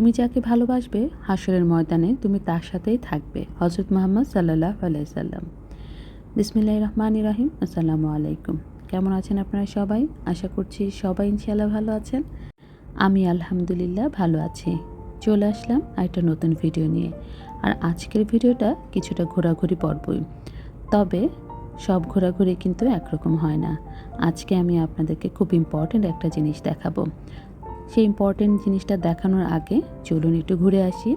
তুমি যাকে ভালোবাসবে হাসরের ময়দানে তুমি তার সাথেই থাকবে। হজরত মোহাম্মদ সাল্লাহ আলাইসাল্লাম বিসমিল্লাহ রহমান রাহিম। আসসালামু আলাইকুম। কেমন আছেন আপনারা সবাই? আশা করছি সবাই ইনশাল্লাহ ভালো আছেন। আমি আলহামদুলিল্লাহ ভালো আছি। চলে আসলাম একটা নতুন ভিডিও নিয়ে। আর আজকের ভিডিওটা কিছুটা ঘোরাঘুরি পর্বই। তবে সব ঘোরাঘুরি কিন্তু একরকম হয় না। আজকে আমি আপনাদেরকে খুব ইম্পর্ট্যান্ট একটা জিনিস দেখাবো। সেই ইম্পর্ট্যান্ট জিনিসটা দেখানোর আগে চলুন একটু ঘুরে আসি।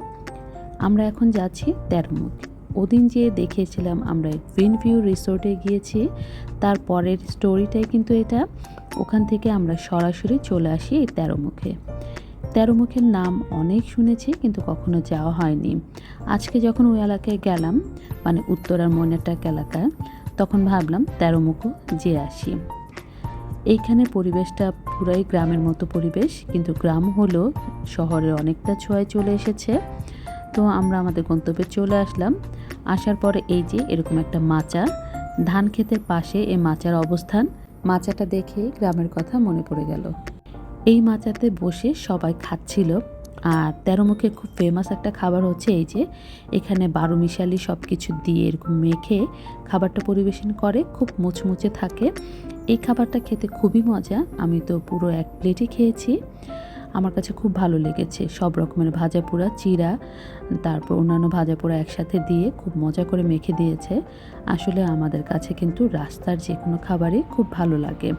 আমরা এখন যাচ্ছি তেরমুখ ওদিন যে দেখেছিলাম আমরা গ্রিন ভিউ রিসোর্টে গিয়েছি। তারপরের স্টোরিটাই কিন্তু এটা। ওখান থেকে আমরা সরাসরি চলে আসি এই তেরোমুখে তেরোমুখের নাম অনেক শুনেছি কিন্তু কখনো যাওয়া হয়নি। আজকে যখন ওই এলাকায় গেলাম মানে উত্তরার ময়নাটাক এলাকায়, তখন ভাবলাম তেরোমুখও যে আসি। এইখানে পরিবেশটা পুরাই গ্রামের মতো পরিবেশ, কিন্তু গ্রাম হলো শহরের অনেকটা ছোঁয়ায় চলে এসেছে। তো আমরা আমাদের গন্তব্যে চলে আসলাম। আসার পরে এই যে এরকম একটা মাচা, ধান ক্ষেতের পাশে এই মাচার অবস্থান। মাচাটা দেখে গ্রামের কথা মনে পড়ে গেল। এই মাচাতে বসে সবাই খাচ্ছিল। আর তেরো মুখে খুব ফেমাস একটা খাবার হচ্ছে এই যে এখানে বারো মিশালি সব কিছু দিয়ে এরকম মেখে খাবারটা পরিবেশন করে, খুব মুচমুচে থাকে। এই খাবারটা খেতে খুবই মজা, আমি তো পুরো এক প্লেটই খেয়েছি। আমার কাছে খুব ভালো লেগেছে, সব রকমের ভাজা পোড়া চিরা তারপর অন্যান্য ভাজা পোড়া একসাথে দিয়ে খুব মজা করে মেখে দিয়েছে। আসলে আমাদের কাছে কিন্তু রাস্তার যে কোনো খাবারই খুব ভালো লাগে।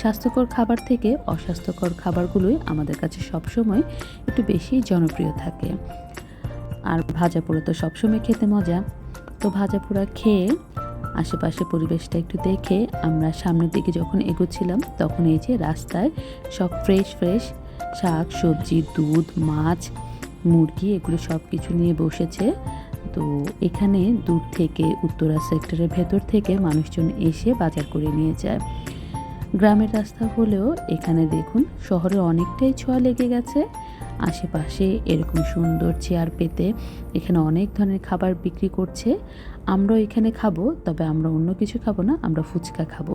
স্বাস্থ্যকর খাবার থেকে অস্বাস্থ্যকর খাবারগুলোই আমাদের কাছে সবসময় একটু বেশি জনপ্রিয় থাকে। আর ভাজা পোড়া তো সবসময় খেতে মজা। তো ভাজা পোড়া খেয়ে আশেপাশে পরিবেশটা একটু দেখে আমরা সামনের দিকে যখন এগোচ্ছিলাম, তখন এই যে রাস্তায় সব ফ্রেশ ফ্রেশ শাক, সবজি, দুধ, মাছ, মুরগি এগুলো সব কিছু নিয়ে বসেছে। তো এখানে দূর থেকে, উত্তরা সেক্টরের ভেতর থেকে মানুষজন এসে বাজার করে নিয়ে যায়। গ্রামের রাস্তা হলেও এখানে দেখুন শহরে অনেকটাই ছোঁয়া লেগে গেছে। আশেপাশে এরকম সুন্দর চেয়ার পেতে এখানে অনেক ধরনের খাবার বিক্রি করছে। আমরাও এখানে খাব, তবে আমরা অন্য কিছু খাব না, আমরা ফুচকা খাব।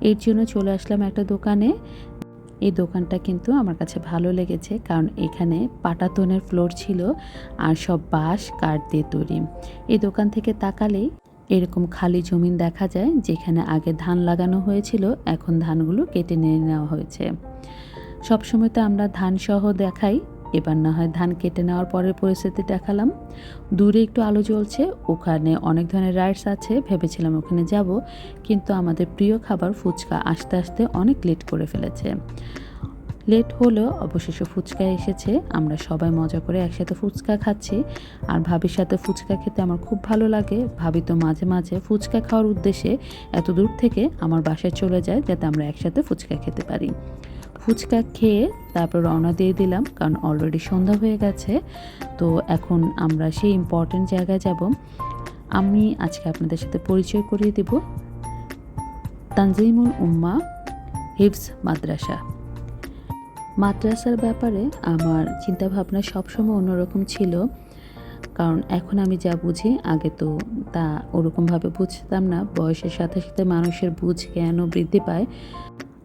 এর জন্য চলে আসলাম একটা দোকানে। এই দোকানটা কিন্তু আমার কাছে ভালো লেগেছে, কারণ এখানে পাটাতনের ফ্লোর ছিল আর সব বাঁশ, কাঠ দিয়ে তৈরি। এই দোকান থেকে তাকালেই এরকম খালি জমিন দেখা যায় যেখানে আগে ধান লাগানো হয়েছিল, এখন ধানগুলো কেটে নিয়ে নেওয়া হয়েছে। সবসময় তো আমরা ধান সহ দেখাই, এবার না হয় ধান কেটে নেওয়ার পরের পরিস্থিতি দেখালাম। দূরে একটু আলো জ্বলছে, ওখানে অনেক ধরনের রাইডস আছে, ভেবেছিলাম ওখানে যাব, কিন্তু আমাদের প্রিয় খাবার ফুচকা আসতে আসতে অনেক লেট করে ফেলেছে। লেট হলেও অবশেষে ফুচকা এসেছে। আমরা সবাই মজা করে একসাথে ফুচকা খাচ্ছি। আর ভাবির সাথে ফুচকা খেতে আমার খুব ভালো লাগে। ভাবি তো মাঝে মাঝে ফুচকা খাওয়ার উদ্দেশ্যে এত দূর থেকে আমার বাসায় চলে যায় যাতে আমরা একসাথে ফুচকা খেতে পারি। ফুচকা খেয়ে তারপর রওনা দিয়ে দিলাম, কারণ অলরেডি সন্ধ্যা হয়ে গেছে। তো এখন আমরা সেই ইম্পর্ট্যান্ট জায়গায় যাব। আমি আজকে আপনাদের সাথে পরিচয় করিয়ে দেব। তানজিমুল উম্মা হিফস মাদ্রাসা। মাদ্রাসার ব্যাপারে আমার চিন্তাভাবনা সবসময় অন্যরকম ছিল। কারণ এখন আমি যা বুঝি, আগে তো তা ওরকমভাবে বুঝতাম না। বয়সের সাথে সাথে মানুষের বুঝ জ্ঞানও বৃদ্ধি পায়।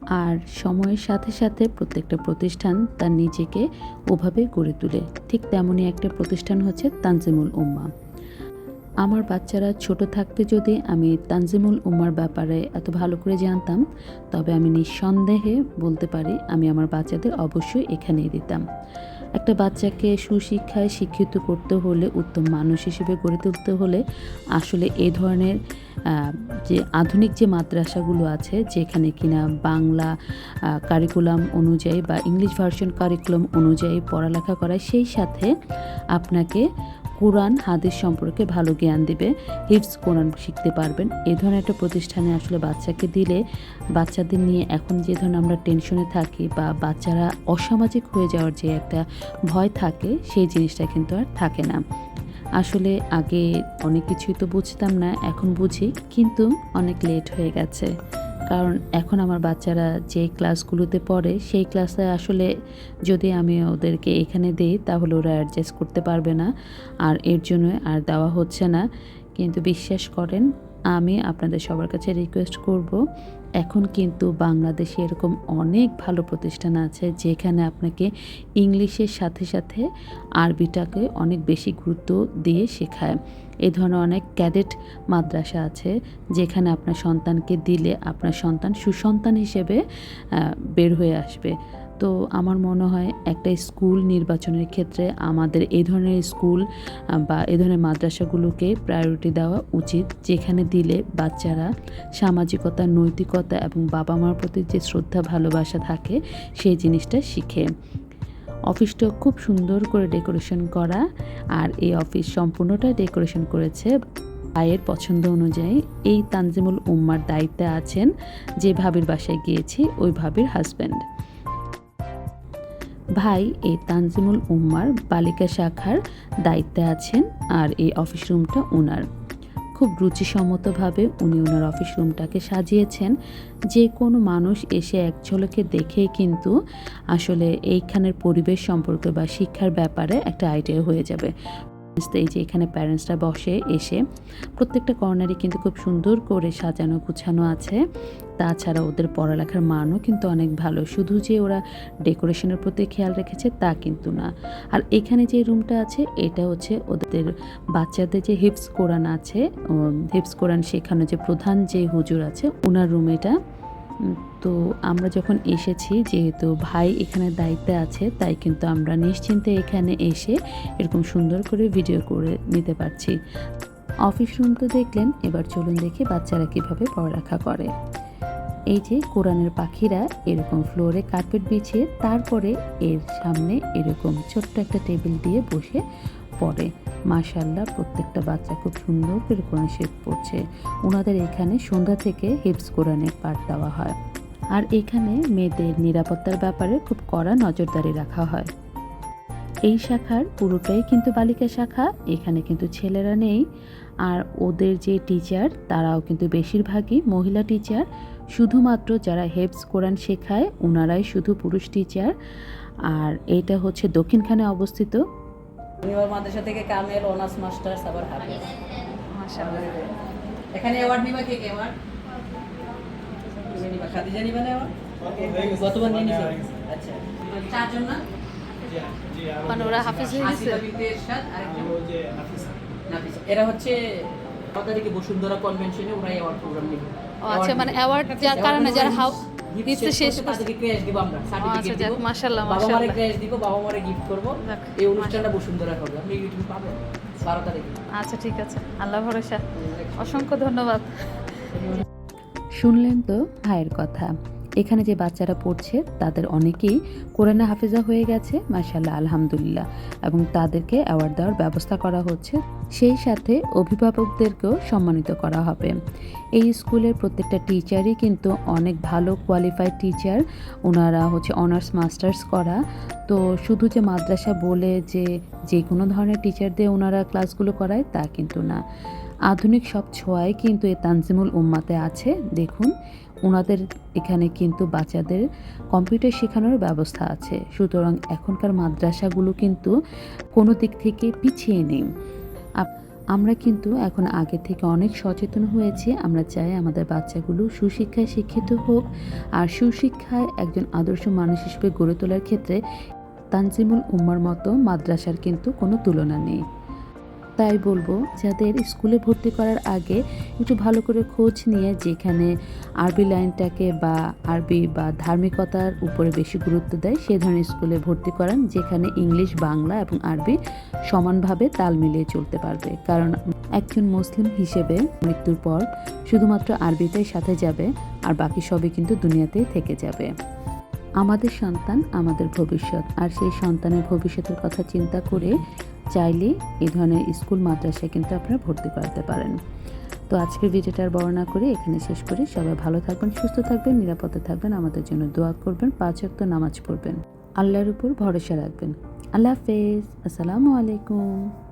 আর সময়ের সাথে সাথে প্রত্যেকটা প্রতিষ্ঠান তার নিজেকে ওভাবে গড়ে তোলে। ঠিক তেমনই একটা প্রতিষ্ঠান হচ্ছে তানজিমুল উম্মা আমার বাচ্চারা ছোট থাকতে যদি আমি তানজিমুল উম্মার ব্যাপারে এত ভালো করে জানতাম, তবে আমি নিঃসন্দেহে বলতে পারি আমি আমার বাচ্চাদের অবশ্যই এখানেই দিতাম। একটা বাচ্চাকে সুশিক্ষায় শিক্ষিত করতে হলে, উত্তম মানুষ হিসেবে গড়ে তুলতে হলে আসলে এ ধরনের যে আধুনিক যে মাদ্রাসাগুলো আছে, যেখানে কিনা বাংলা কারিকুলাম অনুযায়ী বা ইংলিশ ভার্সন কারিকুলাম অনুযায়ী পড়ালেখা করায়, সেই সাথে আপনাকে কোরআন হাদিস সম্পর্কে ভালো জ্ঞান দেবে হিফস কোরআন শিখতে পারবেন। এ ধরনের একটা প্রতিষ্ঠানে আসলে বাচ্চাকে দিলে, বাচ্চাদের নিয়ে এখন যে ধরনের আমরা টেনশনে থাকি বা বাচ্চারা অসামাজিক হয়ে যাওয়ার যে একটা ভয় থাকে, সেই জিনিসটা কিন্তু আর থাকে না। আসলে আগে অনেক কিছুই তো বুঝতাম না, এখন বুঝি, কিন্তু অনেক লেট হয়ে গেছে। কারণ এখন আমার বাচ্চারা যে ক্লাসগুলোতে পড়ে, সেই ক্লাসে আসলে যদি আমি ওদেরকে এখানে দিই, তাহলে ওরা অ্যাডজাস্ট করতে পারবে না। আর এর জন্য আর দেওয়া হচ্ছে না। কিন্তু বিশ্বাস করেন, আমি আপনাদের সবার কাছে রিকোয়েস্ট করব এখন কিন্তু বাংলাদেশে এরকম অনেক ভালো প্রতিষ্ঠান আছে যেখানে আপনাকে ইংলিশের সাথে সাথে আরবিটাকে অনেক বেশি গুরুত্ব দিয়ে শেখায়। এ ধরনের অনেক ক্যাডেট মাদ্রাসা আছে যেখানে আপনার সন্তানকে দিলে আপনার সন্তান সুসন্তান হিসেবে বের হয়ে আসবে। তো আমার মনে হয় একটা স্কুল নির্বাচনের ক্ষেত্রে আমাদের এই ধরনের স্কুল বা এই ধরনের মাদ্রাসাগুলোকে প্রায়োরিটি দেওয়া উচিত, যেখানে দিলে বাচ্চারা সামাজিকতা, নৈতিকতা এবং বাবা মার প্রতি যে শ্রদ্ধা, ভালোবাসা থাকে, সেই জিনিসটা শিখে। অফিসটা খুব সুন্দর করে ডেকোরেশন করা আর এই অফিস সম্পূর্ণটা ডেকোরেশন করেছে। ভাইয়ের পছন্দ অনুযায়ী এই তানজিমুল উম্মার দায়িত্বে আছেন যে ভাবির বাসায় গিয়েছি, ওই ভাবির হাজব্যান্ড ভাই এই তানজিমুল উম্মার বালিকা শাখার দায়িত্বে আছেন আর এই অফিস রুমটা ওনার খুব রুচিসম্মতভাবে উনি ওনার অফিস রুমটাকে সাজিয়েছেন। যে কোনো মানুষ এসে এক ঝলকে দেখেই কিন্তু আসলে এইখানের পরিবেশ সম্পর্কে বা শিক্ষার ব্যাপারে একটা আইডিয়া হয়ে যাবে। এই যে এখানে প্যারেন্টসরা বসে, এসে প্রত্যেকটা কর্নারই কিন্তু খুব সুন্দর করে সাজানো, গুছানো আছে। তাছাড়া ওদের পড়ালেখার মানও কিন্তু অনেক ভালো। শুধু যে ওরা ডেকোরেশনের প্রতি খেয়াল রেখেছে তা কিন্তু না। আর এখানে যে রুমটা আছে, এটা হচ্ছে ওদের বাচ্চাদের যে হিপস কোরআন আছে হিপস কোরআন শেখানো যে প্রধান যে হুজুর আছে ওনার রুম এটা। তো আমরা যখন এসেছি, যেহেতু ভাই এখানে দায়িত্বে আছে, তাই কিন্তু আমরা নিশ্চিন্তে এখানে এসে এরকম সুন্দর করে ভিডিও করে নিতে পারছি। অফিস রুম তো দেখলেন, এবার চলুন দেখি বাচ্চারা কীভাবে পড়ালেখা করে। এই যে কোরআনের পাখিরা এরকম ফ্লোরে কার্পেট বিছিয়ে, তারপরে এর সামনে এরকম ছোট্ট একটা টেবিল দিয়ে বসে পড়ে মাশাল্লাহ প্রত্যেকটা বাচ্চা খুব সুন্দর করে কোরআন শেখ পড়ছে। ওনাদের এখানে সন্ধ্যা থেকে হিপস কোরআনের পাঠ দেওয়া হয়। আর এখানে মেয়েদের নিরাপত্তার ব্যাপারে খুব কড়া নজরদারি রাখা হয়। এই শাখার পুরোটাই কিন্তু বালিকা শাখা, এখানে কিন্তু ছেলেরা নেই। আর ওদের যে টিচার তারাও কিন্তু বেশিরভাগই মহিলা টিচার শুধুমাত্র যারা হেপস কোরআন শেখায় ওনারাই শুধু পুরুষ টিচার আর এটা হচ্ছে দক্ষিণখানে অবস্থিত। ইউনিভার মাদ্রাসা থেকে কামেল অনার্স মাস্টার্স আবার হাফেজ। এখানে অ্যাওয়ার্ড নিবা কে কে অ্যাওয়ার্ড খাদিজা নিবা না অ্যাওয়ার্ড গতবার নিয়ে নিছে আচ্ছা চারজন না? মানে ওরা হাফিজ হয়ে গেছে? এরা হচ্ছে আমাদেরকে বসুন্ধরা কনভেনশনে ওরা অ্যাওয়ার্ড প্রোগ্রাম নিবে। আচ্ছা মানে অ্যাওয়ার্ড যার কারণে যারা হাউ নিচ্ছে শেষ তাদেরকে ক্র্যাশ দিব আমরা আচ্ছা, সার্টিফিকেট দিব। মাশাআল্লাহ, বাবা মারে ক্র্যাশ দিব বাবা মারে গিফট করব। এই অনুষ্ঠানটা বসুন্ধরা হবে। আপনি ইউটিউবে পাবেন। বারো তারিখে। আচ্ছা ঠিক আছে। আল্লাহ ভরসা। অসংখ্য ধন্যবাদ। শুনলেন তো ভাইয়ের কথা। এখানে যে বাচ্চারা পড়ছে, তাদের অনেকেই কোরআনে হাফেজা হয়ে গেছে মাশাল্লাহ আলহামদুলিল্লাহ। এবং তাদেরকে অ্যাওয়ার্ড দেওয়ার ব্যবস্থা করা হচ্ছে। সেই সাথে অভিভাবকদেরকেও সম্মানিত করা হবে। এই স্কুলের প্রত্যেকটা টিচারই কিন্তু অনেক ভালো কোয়ালিফাইড টিচার ওনারা হচ্ছে অনার্স মাস্টার্স করা। তো শুধু যে মাদ্রাসা বলে যে যে কোনো ধরনের টিচার দিয়ে ওনারা ক্লাসগুলো করায়, তা কিন্তু না। আধুনিক সব ছোঁয়াই কিন্তু এ তানজিমুল উম্মাতে আছে। দেখুন ওনাদের এখানে কিন্তু বাচ্চাদের কম্পিউটার শেখানোর ব্যবস্থা আছে। সুতরাং এখনকার মাদ্রাসাগুলো কিন্তু কোনো দিক থেকে পিছিয়ে নেই। আমরা কিন্তু এখন আগে থেকে অনেক সচেতন হয়েছি। আমরা চাই আমাদের বাচ্চাগুলো সুশিক্ষায় শিক্ষিত হোক। আর সুশিক্ষায় একজন আদর্শ মানুষ হিসেবে গড়ে তোলার ক্ষেত্রে তানজিমুল উম্মার মতো মাদ্রাসার কিন্তু কোনো তুলনা নেই। তাই বলব যাদের স্কুলে ভর্তি করার আগে একটু ভালো করে খোঁজ নিয়ে যেখানে আরবি লাইনটাকে বা আরবি বা ধার্মিকতার উপরে বেশি গুরুত্ব দেয়, সে ধরনের স্কুলে ভর্তি করান যেখানে ইংলিশ, বাংলা এবং আরবি সমানভাবে তাল মিলিয়ে চলতে পারবে। কারণ একজন মুসলিম হিসেবে মৃত্যুর পর শুধুমাত্র আরবিটাই সাথে যাবে আর বাকি সবই কিন্তু দুনিয়াতেই থেকে যাবে। আমাদের সন্তান আমাদের ভবিষ্যৎ, আর সেই সন্তানের ভবিষ্যতের কথা চিন্তা করে চাইলে এই ধরনের স্কুল, মাদ্রাসায় কিন্তু আপনারা ভর্তি করাতে পারেন। তো আজকের ভিডিওটা আর বর্ণনা করে এখানে শেষ করি। সবাই ভালো থাকবেন, সুস্থ থাকবেন, নিরাপদে থাকবেন। আমাদের জন্য দোয়া করবেন, পাঁচ অক্ত নামাজ পড়বেন। আল্লাহর উপর ভরসা রাখবেন। আল্লাহ হাফেজ। আসসালামু আলাইকুম।